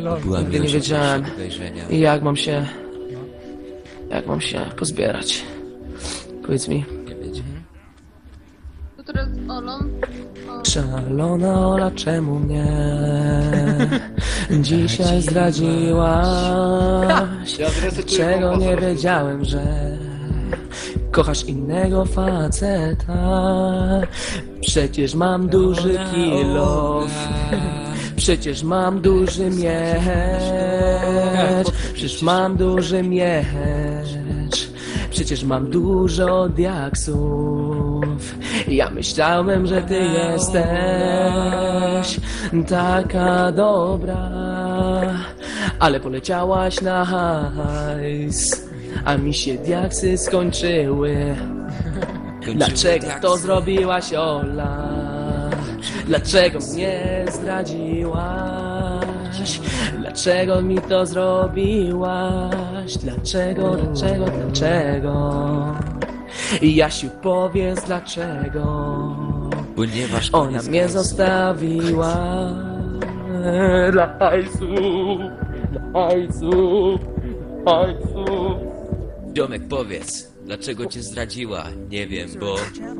Była Nigdy nie wiedziałem. jak mam się... Jak mam się pozbierać? Powiedz mi. Będzie. To teraz Olą. Szalona Ola, czemu mnie dzisiaj zdradziłaś? Czego nie wiedziałem, że kochasz innego faceta. Przecież mam duży kilo. Przecież mam duży miecz. Przecież mam duży miecz. Przecież mam dużo diaksów. Ja myślałem, że ty jesteś taka dobra, ale poleciałaś na hajs, a mi się diaksy skończyły. Dlaczego to zrobiłaś, Ola? Dlaczego mnie zdradziłaś? Dlaczego mi to zrobiłaś? Dlaczego, dlaczego, dlaczego? Jasiu, powiedz dlaczego Ponieważ Ona mnie zostawiła Dla hajsu Dla hajsu Hajsu Ziomek, powiedz, dlaczego cię zdradziła? Nie wiem, bo,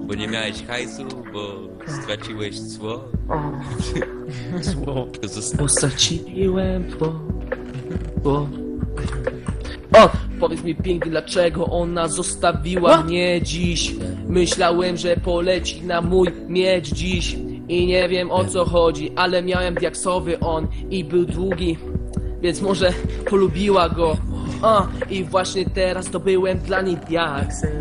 bo nie miałeś hajsu, bo straciłeś cło? Zło To zosta- Bo straciłem tło Tło O! Powiedz mi pięknie, dlaczego ona zostawiła mnie dziś Myślałem, że poleci na mój miecz dziś I nie wiem o co chodzi, ale miałem diaksowy on I był długi, więc może polubiła go O! I właśnie teraz zdobyłem dla niej diaksy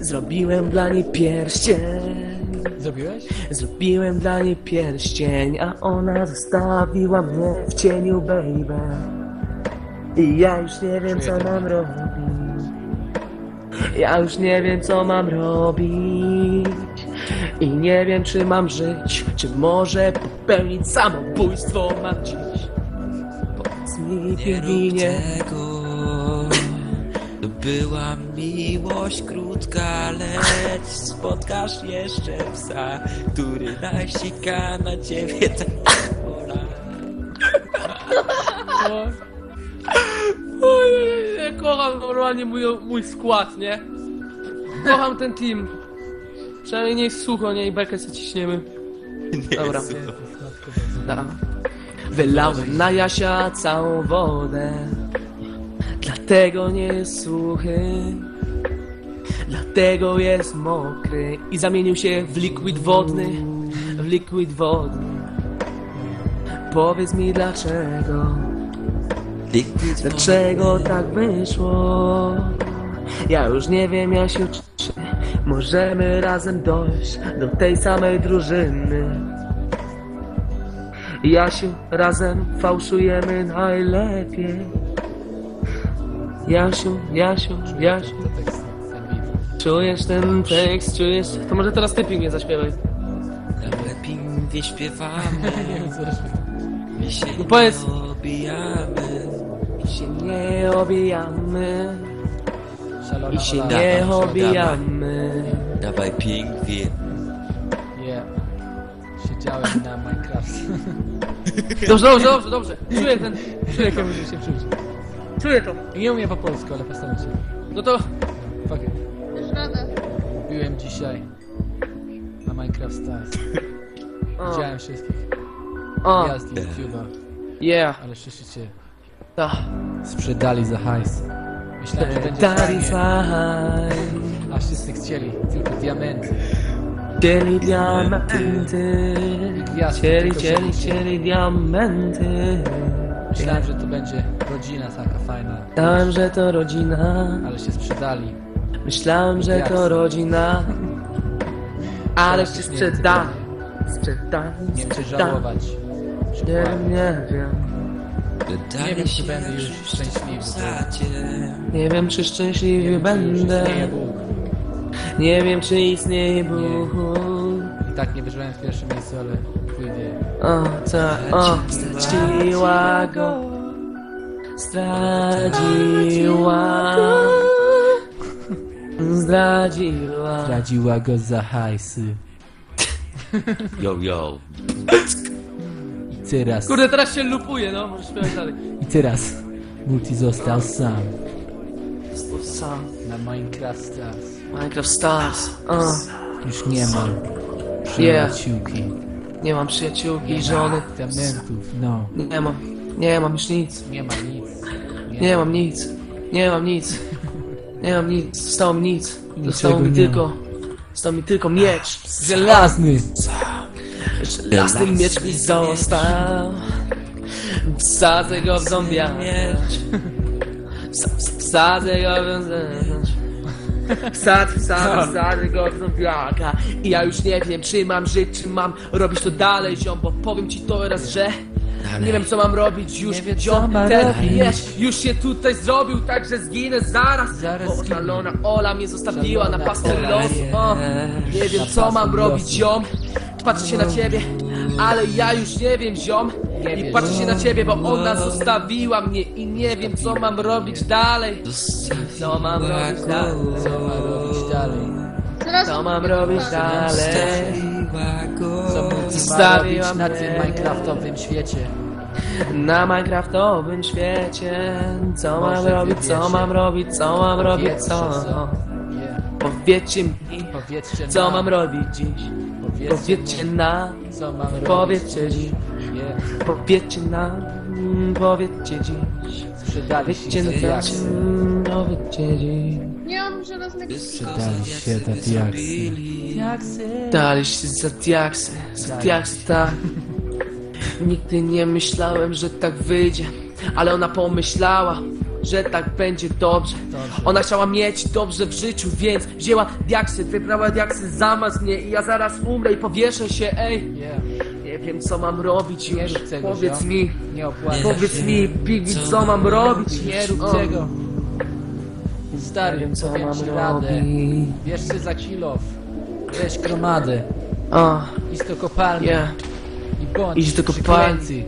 Zrobiłem dla niej pierścień Zrobiłeś? Zrobiłem dla niej pierścień, a ona zostawiła mnie w cieniu, baby. I ja już nie wiem, co mam robić. Ja już nie wiem, co mam robić. I nie wiem, czy mam żyć, czy może popełnić samobójstwo mam dziś. Mi, Nie pingwinie, tego. To była miłość krótka, lecz spotkasz jeszcze psa, który nasika na ciebie tak pola. Ja kocham normalnie mój, mój skład, nie? Kocham ten team. Przynajmniej niech sucho, nie i bekę sobie ciśniemy. Dobra. Da. Wylałem na Jasia całą wodę. Dlatego nie jest suchy. Dlatego jest mokry. I zamienił się w liquid wodny. W liquid wodny. Powiedz mi dlaczego? Dlaczego tak wyszło? Ja już nie wiem, Jasiu, czy możemy razem dojść do tej samej drużyny. Jasiu, razem fałszujemy najlepiej. Jasiu, Jasiu, Jasiu, czujesz ten tekst, czujesz... To może teraz ty mnie zaśpiewaj. Lepiej nie śpiewamy, my się No powiedz. nie obijamy. I się nie obijamy, i się nie dawaj. obijamy. Dawaj pingwin. Yeah. Siedziałem na Minecraft. Dobrze, dobrze, dobrze, dobrze. Czuję ten... Czuję Jak to. musisz się przyjrzeć. Czuję to. Nie umiem po polsku, ale postaram się. No to... Fuck it. też radę. Byłem dzisiaj na Minecraft Stars. O, Widziałem wszystkich. o, Gwiazd YouTube'a, yeah, ale wszyscy cię ta. sprzedali za hajs. Myślałem, że będzie Dali fajnie, fajn, a wszyscy chcieli tylko diamenty. Chcieli diamenty, Gwiazdy chcieli, tylko chcieli, się- chcieli diamenty. Myślałem, że to będzie rodzina taka fajna, Myślałem, że to rodzina, ale się sprzedali. myślałem, że to rodzina, ale się sprzedali, sprzedali, Nie wiem, czy żałować. czy Nie płakać. wiem, nie wiem, Nie wiem, czy będę już szczęśliwy. Sadzie. nie wiem, czy szczęśliwy Nie wiem, czy już będę, istnieje Bóg. Nie wiem, czy istnieje Bóg. I tak nie wyżyłem w pierwszym miejscu, ale pójdzie. O, co, o, straciła go, zdradziła, zdradziła. Zdradziła go za hajsy. Yo, yo. teraz, Kurde, teraz się lupuje, no, możesz śpiewać dalej. i teraz Multi został sam Sam. na Minecraft Stars. Minecraft Stars. A, Już nie ma Yeah. przyjaciółki, nie mam przyjaciółki, żony. diamentów, no, Nie mam. Nie mam już nic. nie ma nic. Nie mam nic. Nie mam nic. Nie mam nic. Zostało mi nic. Zostało mi nie tylko. Został mi tylko miecz. Żelazny! Żelazny miecz mi został. Wsadzę go w zombiaka. Wsa- Wsadzę go w zombiaka. Wsadzę, wsadzę, wsadzę go w zombiaka. I ja już nie wiem, czy mam żyć, czy mam robić to dalej, ziom, bo powiem ci to raz, że nie wiem co mam robić już, Nie wie, co ziom, ma ten robić. wiesz, już się tutaj zrobił, tak że zginę zaraz. Zaraz Bo zginie. szalona Ola mnie zostawiła na Ola. losu. O, nie wiem co mam robić, ziom. Patrzę się na ciebie, ale ja już nie wiem, ziom. Nie I wiesz. patrzę się na ciebie, bo ona zostawiła mnie i nie wiem co mam robić dalej. Co mam robić dalej? Co ma robić dalej? Zaraz Co mam robić dalej? Co Multi ma Zostawiła robić na mnie. tym Minecraftowym świecie? Na Minecraftowym świecie Co mam Może robić, co wiecie. mam robić, co mam robić, co? co? Nie. Powiedzcie mi, Powiedzcie co nam, mam robić dziś Powiedzcie, Powiedzcie nam, nam, co mam robić. powiedzcie dziś Nie. Powiedzcie nam, powiedzcie dziś. Sprzedali się Powiedzcie dziś. Nie mam żelaznego Sprzedali się za diaksy. Daliście za diaksy, za diaksy, tak Nigdy nie myślałem, że tak wyjdzie Ale ona pomyślała, że tak będzie dobrze. Ona chciała mieć dobrze w życiu, więc wzięła diaksy Wybrała diaksy zamiast mnie i ja zaraz umrę i powieszę się, ej. Nie. Nie wiem co mam robić Nie już, rób tego, powiedz ziom. mi Nie opłaca Powiedz się. mi, Biggie, co mam robić Nie rób O, tego. Nie Stary, wiem co powiem mam ci radę. robić Bierz się za kilof. Weź gromadę. O, Idź do kopalni. yeah. I bądź Idź do przykręcy.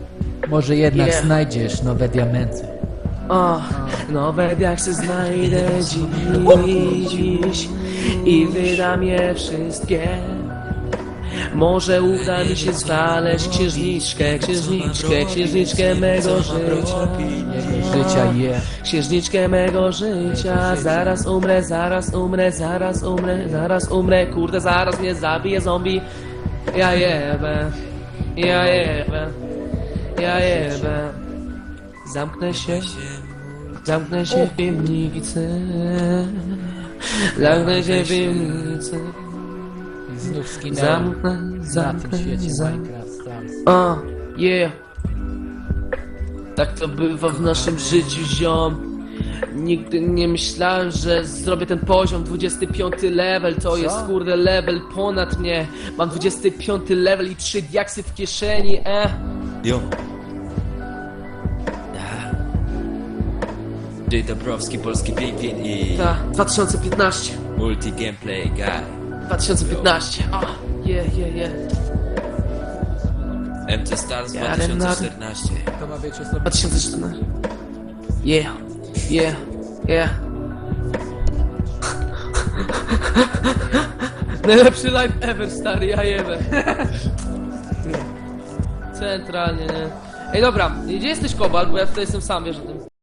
Może jednak Yeah. znajdziesz nowe diamenty. O, nowe diaksy znajdę dziś i wydam je wszystkie. Może uda mi się znaleźć księżniczkę, księżniczkę, księżniczkę mego życia. Życia je. Księżniczkę mego życia, zaraz umrę, zaraz umrę, zaraz umrę, zaraz umrę, kurde, zaraz mnie zabije zombie. Ja jebę, ja jebę, ja jebę. Zamknę się, zamknę się w piwnicy. Zamknę się w piwnicy. Znów skinęłem Zamknę, na tym zamknę, świecie zamknę. Minecraft Stars. O, yeah. Tak to bywa w naszym życiu, ziom. Nigdy nie myślałem, że zrobię ten poziom 25 level, to jest kurde level ponad mnie. Mam 25 level i 3 diaksy w kieszeni, eh. Jo. J. Dobrowski, polski pingwin i Ta, 2015. multi gameplay guy. 2015. O, yeah, yeah, yeah. MT Stars Ja, 2014. To ma być osobny 2014. Yeah, yeah, yeah. Najlepszy live ever, stary, ja jebę. Centralnie, nie? Ej, dobra, gdzie jesteś Kobalt? Bo ja tutaj jestem sam, wiesz o tym.